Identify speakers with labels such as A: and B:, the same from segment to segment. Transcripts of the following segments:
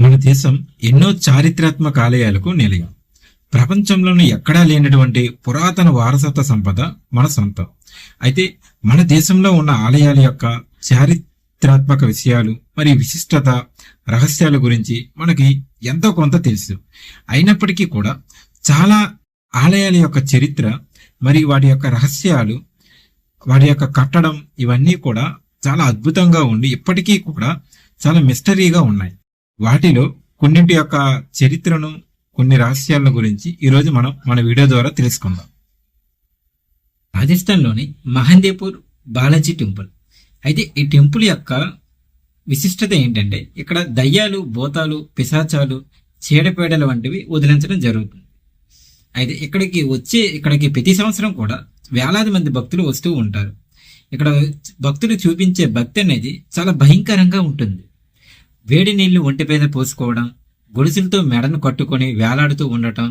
A: మన దేశం ఎన్నో చారిత్రాత్మక ఆలయాలకు నిలయం. ప్రపంచంలోని ఎక్కడా లేనటువంటి పురాతన వారసత్వ సంపద మన సొంతం. అయితే మన దేశంలో ఉన్న ఆలయాల యొక్క చారిత్రాత్మక విషయాలు మరియు విశిష్టత రహస్యాల గురించి మనకి ఎంతో కొంత తెలుసు. అయినప్పటికీ కూడా చాలా ఆలయాల యొక్క చరిత్ర మరియు వాటి యొక్క రహస్యాలు వాటి యొక్క కట్టడం ఇవన్నీ కూడా చాలా అద్భుతంగా ఉండి ఇప్పటికీ కూడా చాలా మిస్టరీగా ఉన్నాయి. వాటిలో కొన్నింటి యొక్క చరిత్రను కొన్ని రహస్యాలను గురించి ఈరోజు మనం మన వీడియో ద్వారా తెలుసుకుందాం.
B: రాజస్థాన్లోని మహందేపూర్ బాలాజీ టెంపుల్. అయితే ఈ టెంపుల్ యొక్క విశిష్టత ఏంటంటే ఇక్కడ దయ్యాలు భూతాలు పిశాచాలు చీడపీడలు వంటివి వదిలించడం జరుగుతుంది. అయితే ఇక్కడికి వచ్చే ఇక్కడికి ప్రతి సంవత్సరం కూడా వేలాది మంది భక్తులు వస్తూ ఉంటారు. ఇక్కడ భక్తులు చూపించే భక్తి అనేది చాలా భయంకరంగా ఉంటుంది. వేడి నీళ్ళు ఒంటి మీద పోసుకోవడం గొలుసులతో మెడను కట్టుకొని వేలాడుతూ ఉండటం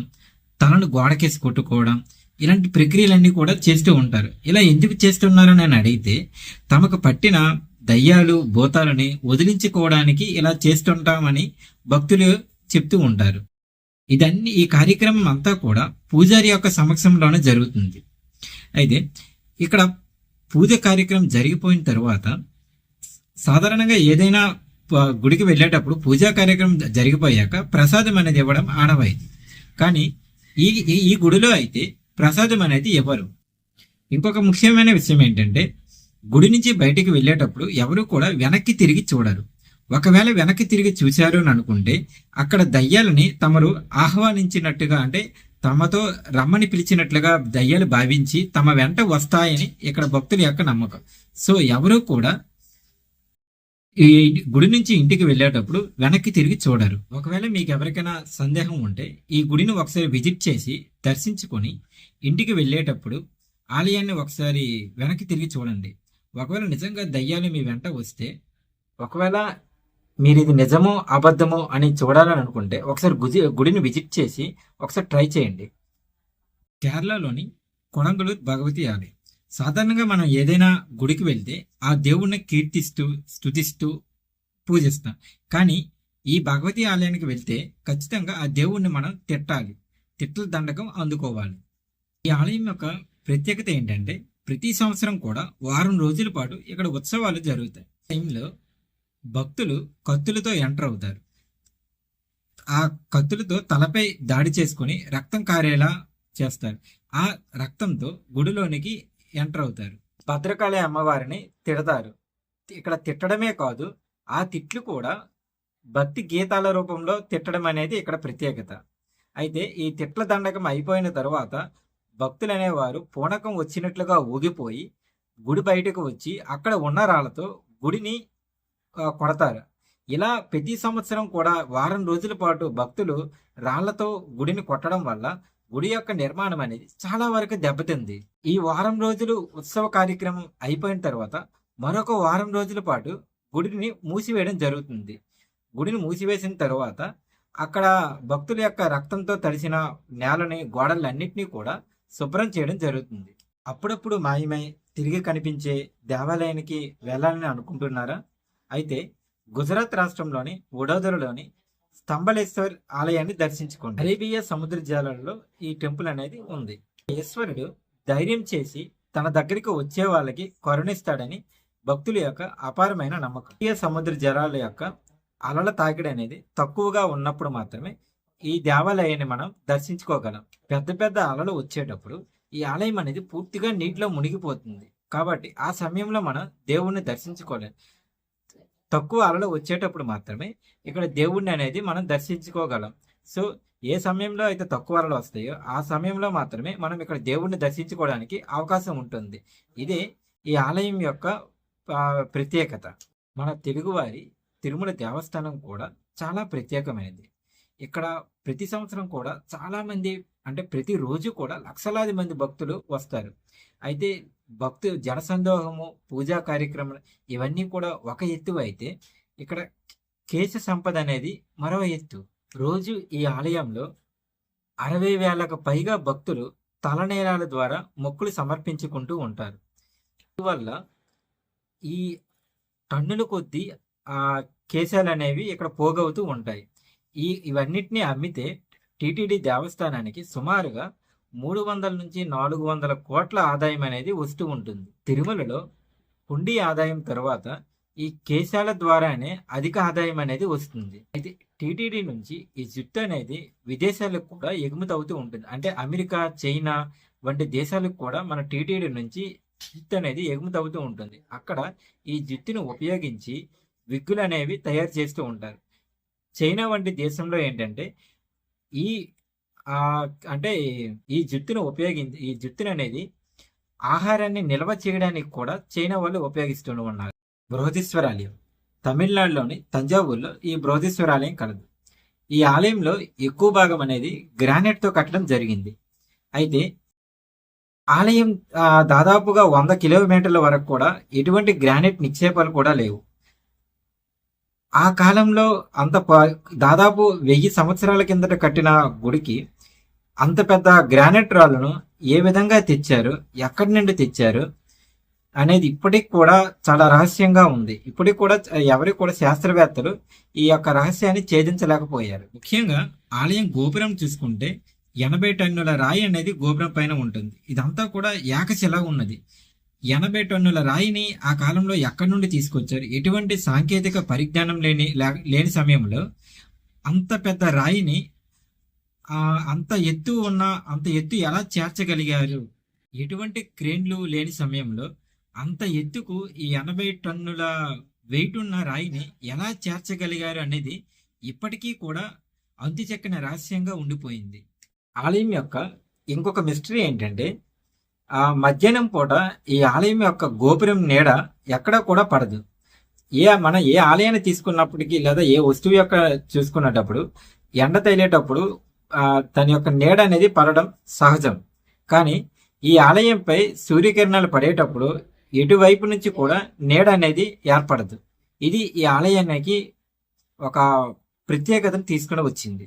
B: తలను గోడకేసి కొట్టుకోవడం ఇలాంటి ప్రక్రియలన్నీ కూడా చేస్తూ ఉంటారు. ఇలా ఎందుకు చేస్తున్నారని నేను అడిగితే తమకు పట్టిన దయ్యాలు భూతాలని వదిలించుకోవడానికి ఇలా చేస్తుంటామని భక్తులు చెప్తూ ఉంటారు. ఇదన్నీ ఈ కార్యక్రమం అంతా కూడా పూజారి యొక్క సమక్షంలోనే జరుగుతుంది. అయితే ఇక్కడ పూజ కార్యక్రమం జరిగిపోయిన తర్వాత సాధారణంగా ఏదైనా గుడికి వెళ్ళేటప్పుడు పూజా కార్యక్రమం జరిగిపోయాక ప్రసాదం అనేది ఇవ్వడం ఆనవాయితీ. కానీ ఈ ఈ- ఈ గుడిలో అయితే ప్రసాదం అనేది ఇవ్వరు. ఇంకొక ముఖ్యమైన విషయం ఏంటంటే గుడి నుంచి బయటికి వెళ్ళేటప్పుడు ఎవరు కూడా వెనక్కి తిరిగి చూడరు. ఒకవేళ వెనక్కి తిరిగి చూశారు అని అనుకుంటే అక్కడ దయ్యాలని తమరు ఆహ్వానించినట్టుగా అంటే తమతో రమ్మని పిలిచినట్లుగా దయ్యాలు భావించి తమ వెంట వస్తాయని ఇక్కడ భక్తుల యొక్క నమ్మకం. సో ఎవరు కూడా ఈ గుడి నుంచి ఇంటికి వెళ్ళేటప్పుడు వెనక్కి తిరిగి చూడరు. ఒకవేళ మీకు ఎవరికైనా సందేహం ఉంటే ఈ గుడిని ఒకసారి విజిట్ చేసి దర్శించుకొని ఇంటికి వెళ్ళేటప్పుడు ఆలయాన్ని ఒకసారి వెనక్కి తిరిగి చూడండి. ఒకవేళ నిజంగా దయ్యాలు మీ వెంట వస్తే ఒకవేళ మీరు ఇది నిజమో అబద్ధమో అని చూడాలని అనుకుంటే ఒకసారి గుజి గుడిని విజిట్ చేసి ఒకసారి ట్రై చేయండి. కేరళలోని కొడంగలూరు భగవతి ఆలయం. సాధారణంగా మనం ఏదైనా గుడికి వెళ్తే ఆ దేవుణ్ణి కీర్తిస్తూ స్తుతిస్తూ పూజిస్తాం. కానీ ఈ భగవతి ఆలయానికి వెళ్తే ఖచ్చితంగా ఆ దేవుణ్ణి మనం తిట్టాలి. తిట్ల దండకం అందుకోవాలి. ఈ ఆలయం యొక్క ప్రత్యేకత ఏంటంటే ప్రతి సంవత్సరం కూడా వారం రోజుల పాటు ఇక్కడ ఉత్సవాలు జరుగుతాయి. టైంలో భక్తులు కత్తులతో ఎంటర్ అవుతారు. ఆ కత్తులతో తలపై దాడి చేసుకొని రక్తం కారేలా చేస్తారు. ఆ రక్తంతో గుడిలోనికి ఎంటర్ అవుతారు. భద్రకాళి అమ్మవారిని తిడతారు. ఇక్కడ తిట్టడమే కాదు ఆ తిట్లు కూడా భక్తి గీతాల రూపంలో తిట్టడం అనేది ఇక్కడ ప్రత్యేకత. అయితే ఈ తిట్ల దండకం అయిపోయిన తర్వాత భక్తులు అనేవారు పూనకం వచ్చినట్లుగా ఊగిపోయి గుడి బయటకు వచ్చి అక్కడ ఉన్న రాళ్ళతో గుడిని కొడతారు. ఇలా ప్రతి సంవత్సరం కూడా వారం రోజుల పాటు భక్తులు రాళ్ళతో గుడిని కొట్టడం వల్ల గుడి యొక్క నిర్మాణం అనేది చాలా వరకు దెబ్బతింది. ఈ వారం రోజులు ఉత్సవ కార్యక్రమం అయిపోయిన తర్వాత మరొక వారం రోజుల పాటు గుడిని మూసివేయడం జరుగుతుంది. గుడిని మూసివేసిన తర్వాత అక్కడ భక్తుల యొక్క రక్తంతో తడిసిన నేలని గోడలన్నింటినీ కూడా శుభ్రం చేయడం జరుగుతుంది. అప్పుడప్పుడు మాయమై తిరిగి కనిపించే దేవాలయానికి వెళ్ళాలని అనుకుంటున్నారా? అయితే గుజరాత్ రాష్ట్రంలోని వడోదరలోని స్తంభలేశ్వర్ ఆలయాన్ని దర్శించుకోండి అరేబియా సముద్ర జలాలలో ఈ టెంపుల్ అనేది ఉంది. ఈశ్వరుడు ధైర్యం చేసి తన దగ్గరికి వచ్చే వాళ్ళకి కరుణిస్తాడని భక్తుల యొక్క అపారమైన నమ్మకం. అరేబియా సముద్ర జలాల యొక్క అలల తాకిడి అనేది తక్కువగా ఉన్నప్పుడు మాత్రమే ఈ దేవాలయాన్ని మనం దర్శించుకోగలం. పెద్ద పెద్ద అలలు వచ్చేటప్పుడు ఈ ఆలయం అనేది పూర్తిగా నీటిలో మునిగిపోతుంది. కాబట్టి ఆ సమయంలో మనం దేవుణ్ణి దర్శించుకోలేం. తక్కువ అలలు వచ్చేటప్పుడు మాత్రమే ఇక్కడ దేవుణ్ణి అనేది మనం దర్శించుకోగలం. సో ఏ సమయంలో అయితే తక్కువ అలలు వస్తాయో ఆ సమయంలో మాత్రమే మనం ఇక్కడ దేవుణ్ణి దర్శించుకోవడానికి అవకాశం ఉంటుంది. ఇదే ఈ ఆలయం యొక్క ప్రత్యేకత. మన తెలుగువారి తిరుమల దేవస్థానం కూడా చాలా ప్రత్యేకమైనది. ఇక్కడ ప్రతి సంవత్సరం కూడా చాలామంది అంటే ప్రతిరోజు కూడా లక్షలాది మంది భక్తులు వస్తారు. అయితే భక్తు జనసందోహము పూజా కార్యక్రమం ఇవన్నీ కూడా ఒక ఎత్తు అయితే ఇక్కడ కేశ సంపద అనేది మరో ఎత్తు. రోజు ఈ ఆలయంలో అరవై వేలకు పైగా భక్తులు తలనేలాల ద్వారా మొక్కులు సమర్పించుకుంటూ ఉంటారు. అందువల్ల ఈ టన్నుల కొద్దీ ఆ కేశాలు అనేవి ఇక్కడ పోగవుతూ ఉంటాయి. ఈ ఇవన్నిటిని అమ్మితే టీటీడీ దేవస్థానానికి సుమారుగా మూడు వందల నుంచి నాలుగు వందల కోట్ల ఆదాయం అనేది వస్తూ ఉంటుంది. తిరుమలలో హుండీ ఆదాయం తర్వాత ఈ కేశాల ద్వారానే అధిక ఆదాయం అనేది వస్తుంది. అయితే టీటీడీ నుంచి ఈ జుట్టు అనేది విదేశాలకు కూడా ఎగుమతి అవుతూ ఉంటుంది. అంటే అమెరికా చైనా వంటి దేశాలకు కూడా మన టీటీడీ నుంచి జుట్టు అనేది ఎగుమతి అవుతూ ఉంటుంది. అక్కడ ఈ జుట్టును ఉపయోగించి విగ్గులు అనేవి తయారు చేస్తూ ఉంటారు. చైనా వంటి దేశంలో ఏంటంటే ఈ అంటే ఈ జుట్టును ఉపయోగించి ఈ జుత్తును అనేది ఆహారాన్ని నిల్వ చేయడానికి కూడా చైనా వాళ్ళు ఉపయోగిస్తూ ఉన్నారు బృహదీశ్వరాలయం. తమిళనాడులోని తంజావూరులో ఈ బృహదీశ్వరాలయం కలదు. ఈ ఆలయంలో ఎక్కువ భాగం అనేది గ్రానైట్తో కట్టడం జరిగింది. అయితే ఆలయం దాదాపుగా వంద కిలోమీటర్ల వరకు కూడా ఎటువంటి గ్రానైట్ నిక్షేపాలు కూడా లేవు. ఆ కాలంలో అంత ప- దాదాపు వెయ్యి సంవత్సరాల కిందట కట్టిన గుడికి అంత పెద్ద గ్రానైట్ రాళ్ళను ఏ విధంగా తెచ్చారు ఎక్కడి నుండి తెచ్చారు అనేది ఇప్పటికి కూడా చాలా రహస్యంగా ఉంది. ఇప్పటికి కూడా ఎవరికి కూడా శాస్త్రవేత్తలు ఈ యొక్క రహస్యాన్ని ఛేదించలేకపోయారు. ముఖ్యంగా ఆలయం గోపురం చూసుకుంటే ఎనభై టన్నుల రాయి అనేది గోపురం పైన ఉంటుంది. ఇదంతా కూడా ఏకశిలా ఉన్నది. ఎనభై టన్నుల రాయిని ఆ కాలంలో ఎక్కడి నుండి తీసుకొచ్చారు? ఎటువంటి సాంకేతిక పరిజ్ఞానం లేని లే- లేని సమయంలో అంత పెద్ద రాయిని అంత ఎత్తు ఉన్న అంత ఎత్తు ఎలా చేర్చగలిగారు? ఎటువంటి క్రేన్లు లేని సమయంలో అంత ఎత్తుకు ఈ ఎనభై టన్నుల వెయిట్ ఉన్న రాయిని ఎలా చేర్చగలిగారు అనేది ఇప్పటికీ కూడా అంతు చెక్కని రహస్యంగా ఉండిపోయింది. ఆలయం యొక్క ఇంకొక మిస్టరీ ఏంటంటే ఆ మధ్యాహ్నం పూట ఈ ఆలయం యొక్క గోపురం నీడ ఎక్కడా కూడా పడదు. ఏ మన ఏ ఆలయాన్ని తీసుకున్నప్పటికీ లేదా ఏ వస్తువు యొక్క చూసుకున్నటప్పుడు ఎండ తగిలేటప్పుడు తన యొక్క నీడ అనేది పడడం సహజం. కానీ ఈ ఆలయంపై సూర్యకిరణాలు పడేటప్పుడు ఎటువైపు నుంచి కూడా నీడ అనేది ఏర్పడదు. ఇది ఈ ఆలయానికి ఒక ప్రత్యేకతను తీసుకుని వచ్చింది.